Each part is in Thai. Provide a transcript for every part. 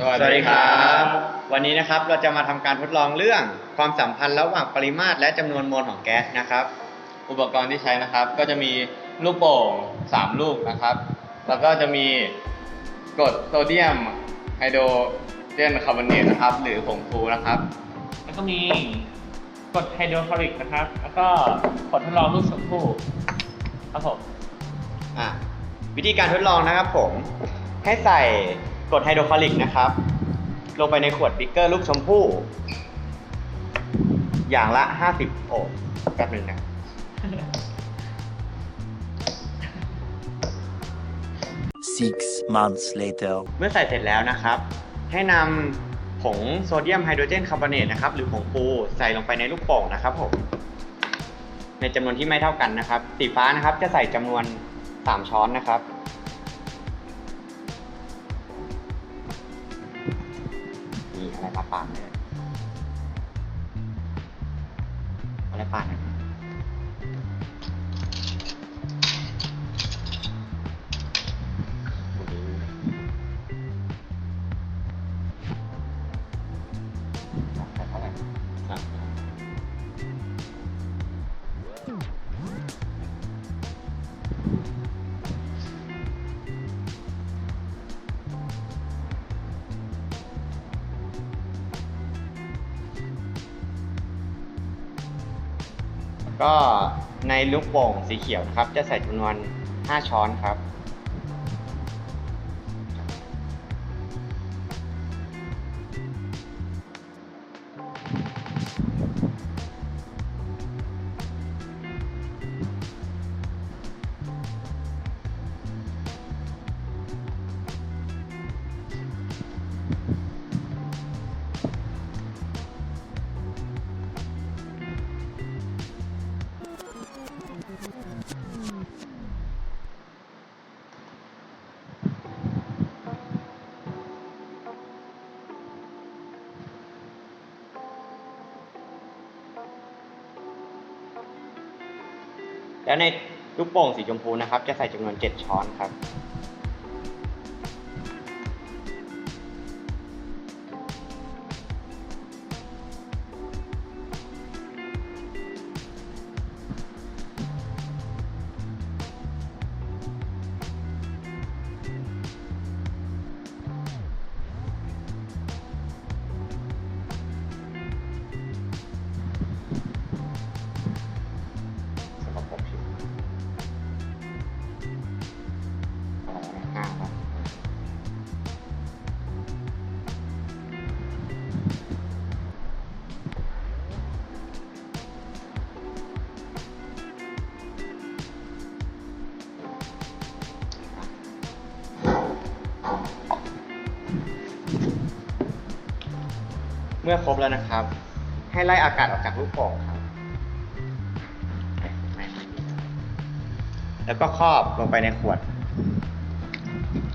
สวัสดีครับ วันนี้นะครับเราจะมาทำการทดลองเรื่องความสัมพันธ์ระหว่างปริมาตรและจำนวนโมลของแก๊สนะครับ อุปกรณ์ที่ใช้นะครับ ก็จะมีลูกโป่ง 3 ลูกนะครับ แล้วก็จะมีกรดโซเดียมไฮโดรเจนคาร์บอเนตนะครับ หรือผงฟูนะครับ แล้วก็มีกรดไฮโดรคลอริกนะครับ แล้วก็ผลทดลองลูกชมพู่ครับผมอะวิธีการทดลองนะครับผมให้ใส่ กรดไฮโดรคลอริกนะครับ ลงไปในขวดบิกเกอร์ลูกชมพู่ อย่างละ 50 โอบแป๊บหนึงนะ Six months later. เมื่อใส่เสร็จแล้วนะครับ ให้นำผงโซเดียมไฮโดรเจนคาร์บอเนตนะครับ หรือผงฟูใส่ลงไปในลูกโป่งนะครับผม ในจำนวนที่ไม่เท่ากันนะครับ สีฟ้านะครับจะใส่จำนวน 3 ช้อนนะครับ อะไรมาปาดเลยอะไรปาดนะ ก็ในลูกโป่งสีเขียวนะครับ จะใส่จำนวน 5 ช้อนครับ แล้วในลูกโป่งสีชมพูนะครับ จะใส่จำนวน 7 ช้อนครับ มื่อครบแล้วนะครับ ให้ไล่อากาศออกจากลูกโป่งครับ แล้วก็ครอบลงไปในขวด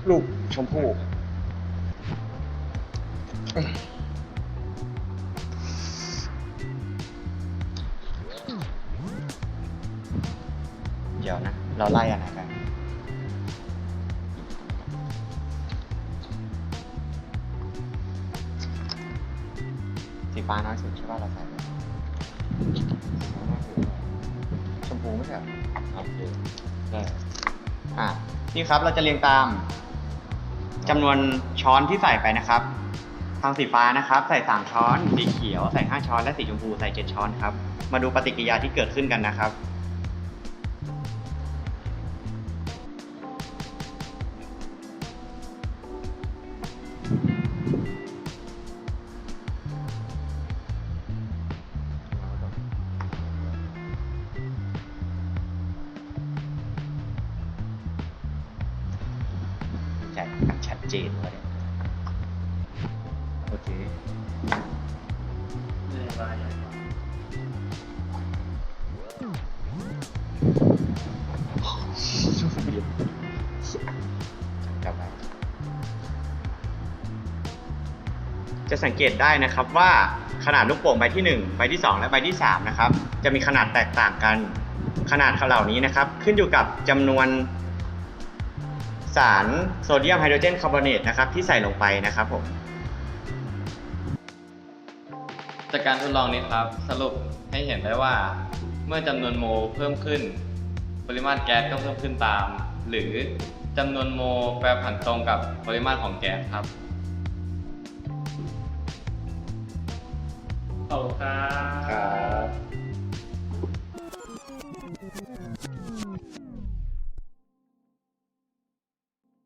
ลูกชมพู่เดี๋ยวนะ เราไล่อะไรกัน ฟ้าน้อยสุดใช่ป่ะเราใส่ไปชมพูไม่ใช่เหรอโอเคได้อะนี่ครับเราจะเรียงตามจำนวนช้อนที่ใส่ไปนะครับ ทางสีฟ้านะครับ ใส่ 3 ช้อน สีเขียวใส่ 5 ช้อน และสีชมพูใส่ 7 ช้อนครับ มาดูปฏิกิริยาที่เกิดขึ้นกันนะครับ ชัดชัดเจนเลยโอเคจำไว้จะสังเกตได้นะครับว่าขนาดลูกโป่งใบที่ 1 ใบที่ 2 และใบที่ 3 นะครับ จะมีขนาดแตกต่างกัน ขนาดเหล่านี้นะครับ ขึ้นอยู่กับจำนวน สารโซเดียมไฮโดรเจนคาร์บอเนตนะครับที่ใส่ลงไปนะครับผม จากการทดลองนี้ครับสรุปให้เห็นได้ว่า เมื่อจำนวนโมเพิ่มขึ้น ปริมาตรแก๊สก็เพิ่มขึ้นตาม หรือจำนวนโมแปรผันตรงกับปริมาตรของแก๊สครับขอบคุณครับ